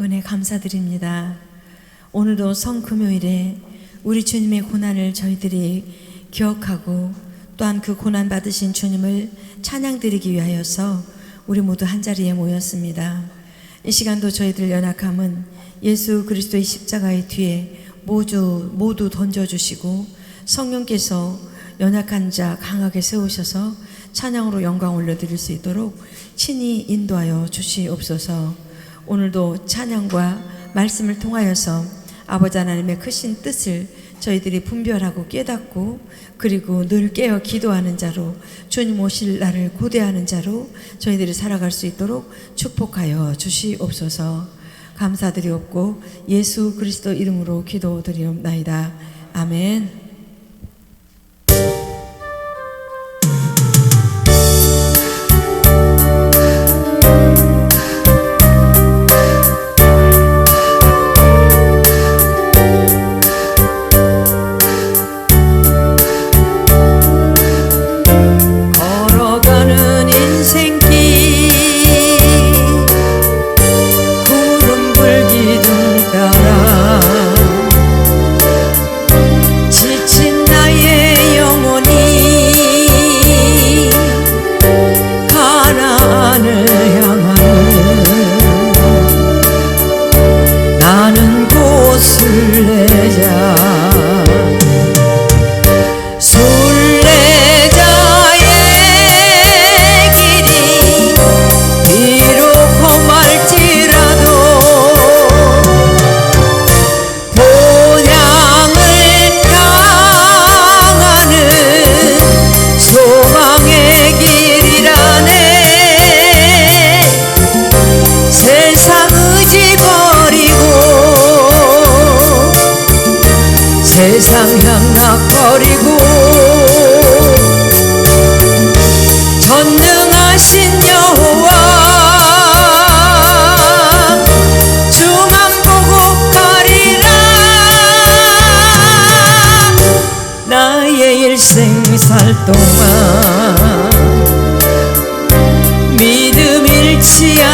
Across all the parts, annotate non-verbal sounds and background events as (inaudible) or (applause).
은혜 감사드립니다. 오늘도 성금요일에 우리 주님의 고난을 저희들이 기억하고 또한 그 고난 받으신 주님을 찬양드리기 위하여서 우리 모두 한 자리에 모였습니다. 이 시간도 저희들 연약함은 예수 그리스도의 십자가의 뒤에 모두 모두 던져주시고 성령께서 연약한 자 강하게 세우셔서 찬양으로 영광 올려드릴 수 있도록 친히 인도하여 주시옵소서. 오늘도 찬양과 말씀을 통하여서 아버지 하나님의 크신 뜻을 저희들이 분별하고 깨닫고 그리고 늘 깨어 기도하는 자로 주님 오실 날을 고대하는 자로 저희들이 살아갈 수 있도록 축복하여 주시옵소서. 감사드리옵고 예수 그리스도 이름으로 기도드리옵나이다. 아멘. 살 동안 믿음 잃지 않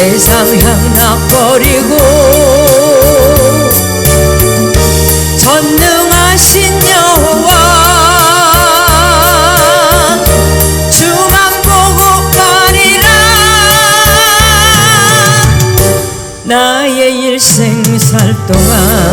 세상 향락 버리고 전능하신 여호와 주만 보고 가리라. 나의 일생 살 동안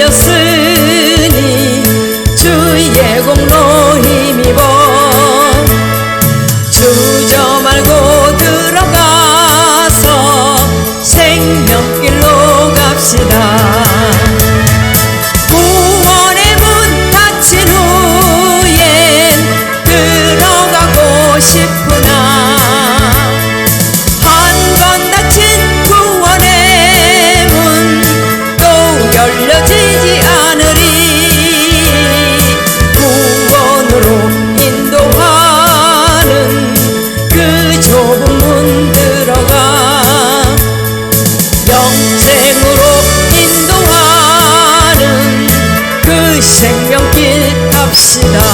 amanhecer. 영생으로 인도하는 그 생명길 갑시다.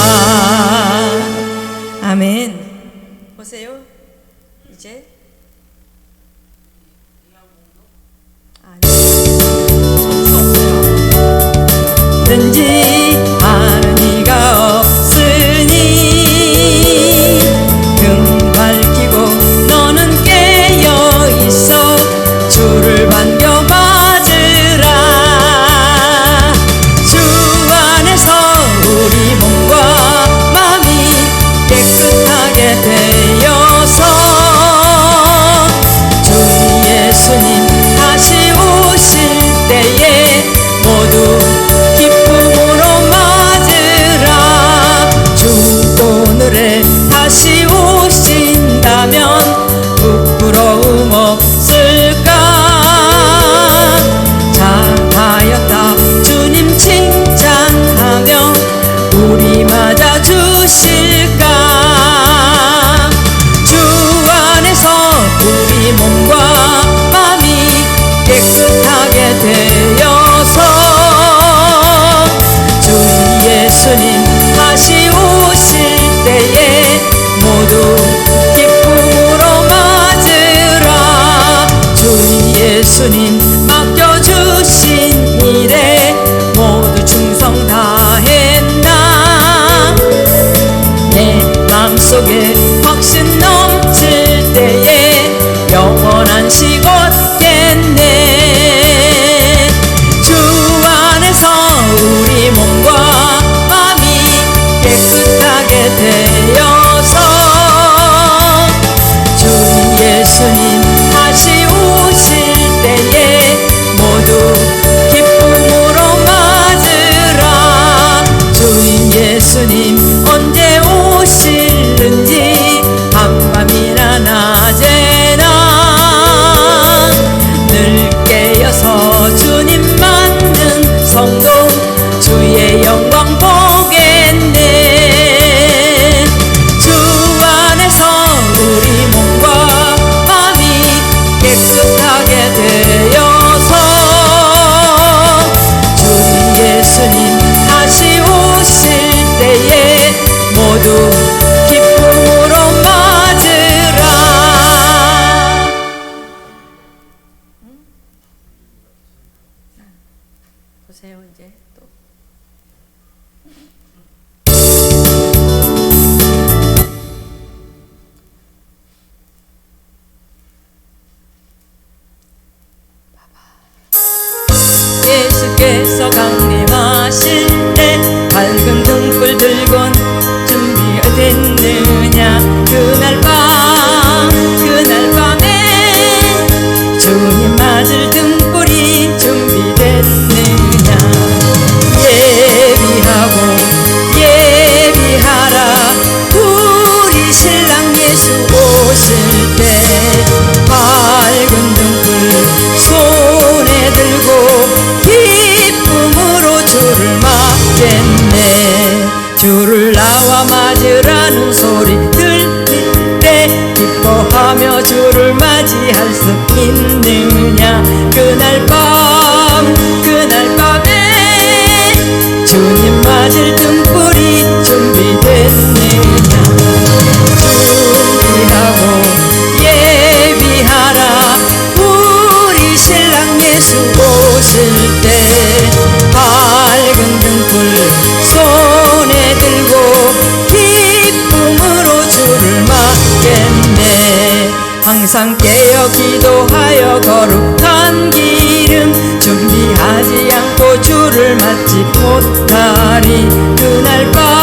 sonner ねと。 항상 깨어 기도하여 거룩한 기름 준비하지 않고 주를 맞지 못하리 그날 밤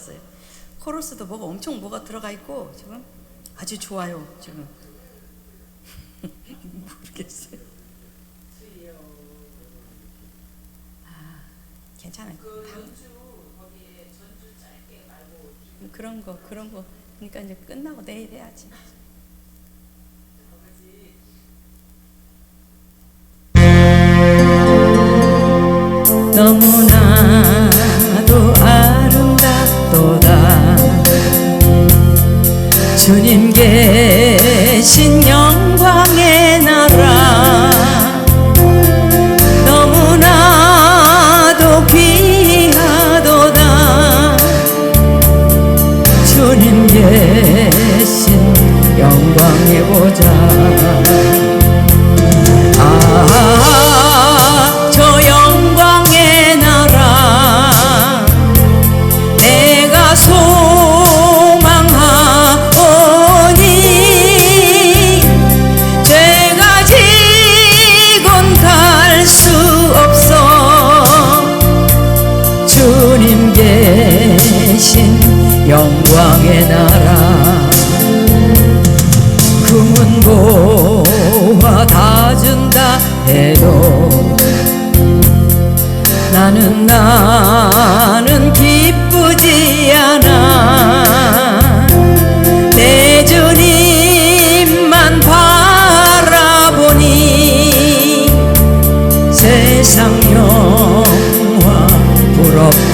좋았어요. 코러스도 뭐가 엄청 뭐가 들어가 있고 지금 아주 좋아요 지금 (laughs) 모르겠어요. 아 괜찮아요. 그런 거 그런 거 그러니까 이제 끝나고 내일 해야지. 주님 계신 영광의 나라. 너무나도 귀하도다. 주님 계신 영광의 보좌.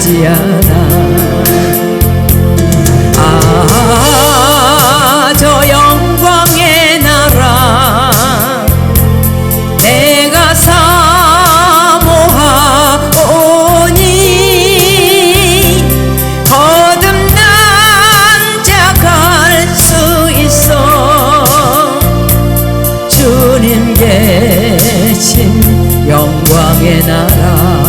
되지 않아. 아 저 영광의 나라. 내가 사모하오니 거듭난 자갈 수 있어. 주님 계신 영광의 나라.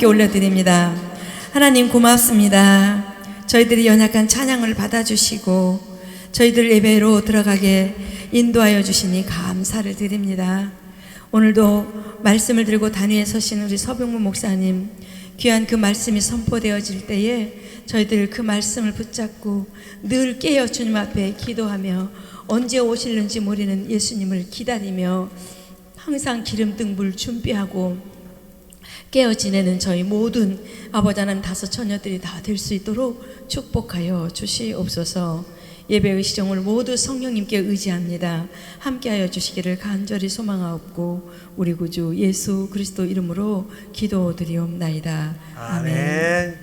하나님께 올려드립니다. 하나님 고맙습니다. 저희들이 연약한 찬양을 받아주시고 저희들 예배로 들어가게 인도하여 주시니 감사를 드립니다. 오늘도 말씀을 들고 단위에 서신 우리 서병무 목사님 귀한 그 말씀이 선포되어질 때에 저희들 그 말씀을 붙잡고 늘 깨어 주님 앞에 기도하며 언제 오실는지 모르는 예수님을 기다리며 항상 기름 등불 준비하고 깨어 지내는 저희 모든 아버지 하나님 다섯 처녀들이 다 될 수 있도록 축복하여 주시옵소서. 예배의 시정을 모두 성령님께 의지합니다. 함께하여 주시기를 간절히 소망하옵고 우리 구주 예수 그리스도 이름으로 기도드리옵나이다. 아멘. 아멘.